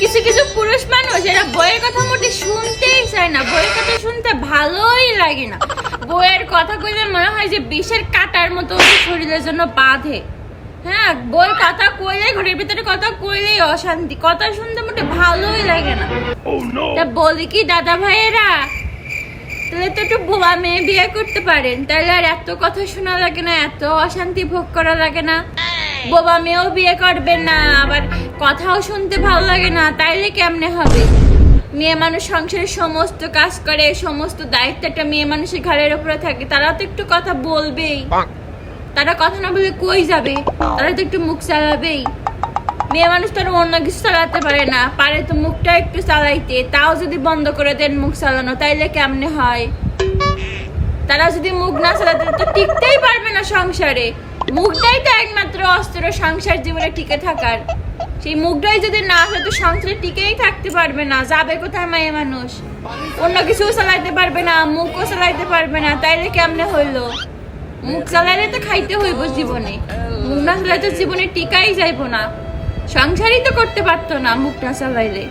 কিছু কিছু পুরুষ মানুষ এরা বইয়ের কথা মোটে শুনতেই চায় না বইয়ের কথা শুনতে ভালোই লাগে না। বইয়ের কথা কইলে মনে হয় যে বিষের কাটার মতো শরীরের জন্য বাঁধে। হ্যাঁ বই কথা কইলেই ঘরের ভিতরে কথা কইলেই অশান্তি কথা শুনতে মোটে ভালোই লাগে না। তা বলি কি দাদা ভাইয়েরা? তাহলে তো একটু বোবা মেয়ে বিয়ে করতে পারেন তাহলে আর এত কথা শোনা লাগে না এত অশান্তি ভোগ করা লাগে না। বোবা মেয়েও বিয়ে করবেন না আবার কথাও শুনতে ভালো লাগে না তাইলে কেমনে হবে? মেয়ে মানুষ সংসারের সমস্ত কাজ করে সমস্ত দায়িত্ব একটা মেয়ে মানুষের ঘরের উপরে থাকে তারা তো একটু কথা বলবেই। তারা কথা না বলে কই যাবে? তারা তো একটু মুখ চালাবেই। মেয়ে মানুষ তো অন্য কিছু চালাতে পারে না পারে তো মুখটা একটু চালাইতে তাও যদি বন্ধ করে দেন মুখ চালানো তাইলে কেমনে হয়? তারা যদি মুখ না চালাতে তো টিকতেই পারবে না সংসারে। মুখটাই তো একমাত্র অস্ত্র সংসার জীবনে টিকে থাকার। সেই মুখটাই যদি না হয়, তো সংসারে টিকেই থাকতে পারবে না। যাবে কোথায় মেয়ে মানুষ? অন্য কিছু চালাইতে পারবে না, মুখও চালাইতে পারবে না। তাইলে কেমনে হইল? মুখ চালাইলে তো খাইতে হইব জীবনে। মুখ না চালাইলে তো জীবনে টিকাই যাইব না। সংসারই তো করতে পারতো না মুখটা চালাইলে।